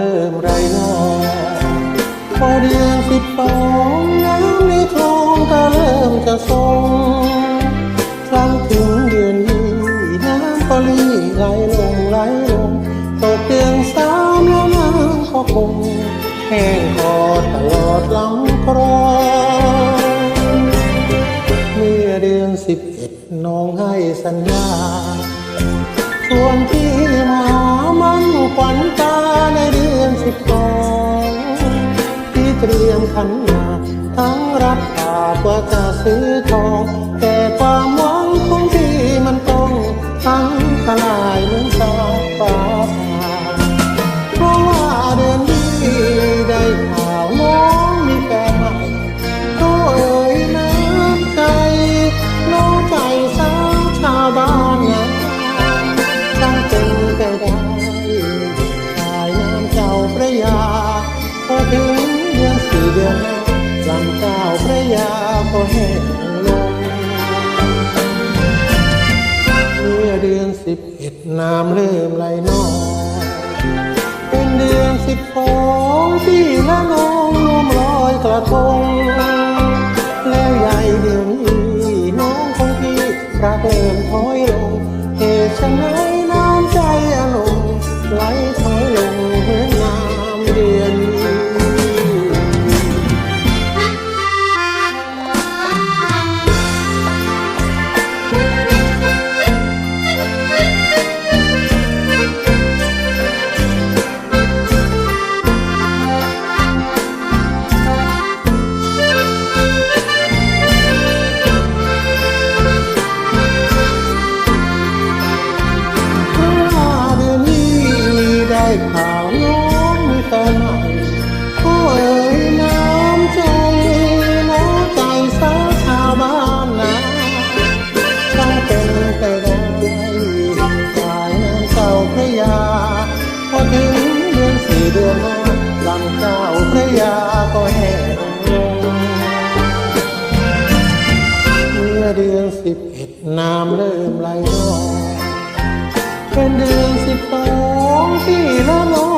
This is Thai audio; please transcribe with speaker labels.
Speaker 1: เริ่มไรนอพอเดือนสิบสองน้ำในคลองก็เริ่มจะทรงครั้งถึงเดือนยี่น้ำก็รีไหลลงไหลลงตกเดือนสามแล้วน้ำก็คงแห้งคอตลอดลำคลองเมื่อเดือนสิบเอ็ดน้องให้สัญญาชวนพี่มามันขวัญตาในเดือน สิบสองที่เตรียมขันหมาทั้งรับปากว่าจะซื้อทองแต่ความหวัง พอถึงเดือนสี่เดือนห้าลำเจ้าพระยาก็แห้งลงเมื่อเดือนสิบเอ็ดน้ำเริ่มไหลนองเป็นเดือนสิบสองพี่และน้องรวมลอยกระทง แล้วใหญ่เดือนนี้น้องของพี่รักเริ่มถอยลง ข่าวน้องมีแฟนใหม่ก็เอ่ยน้ำใจน้องใจสาวชาวบ้านนาช่างเป็นไปได้สายน้ำเจ้าพระยา พอถึงเดือนสี่เดือนห้าลำเจ้าพระยาก็แห้งลงเมื่อเดือนสิบเอ็ดน้ำเริ่มไหลนองเป็นเดือนสิบสอง ที่ละน้อง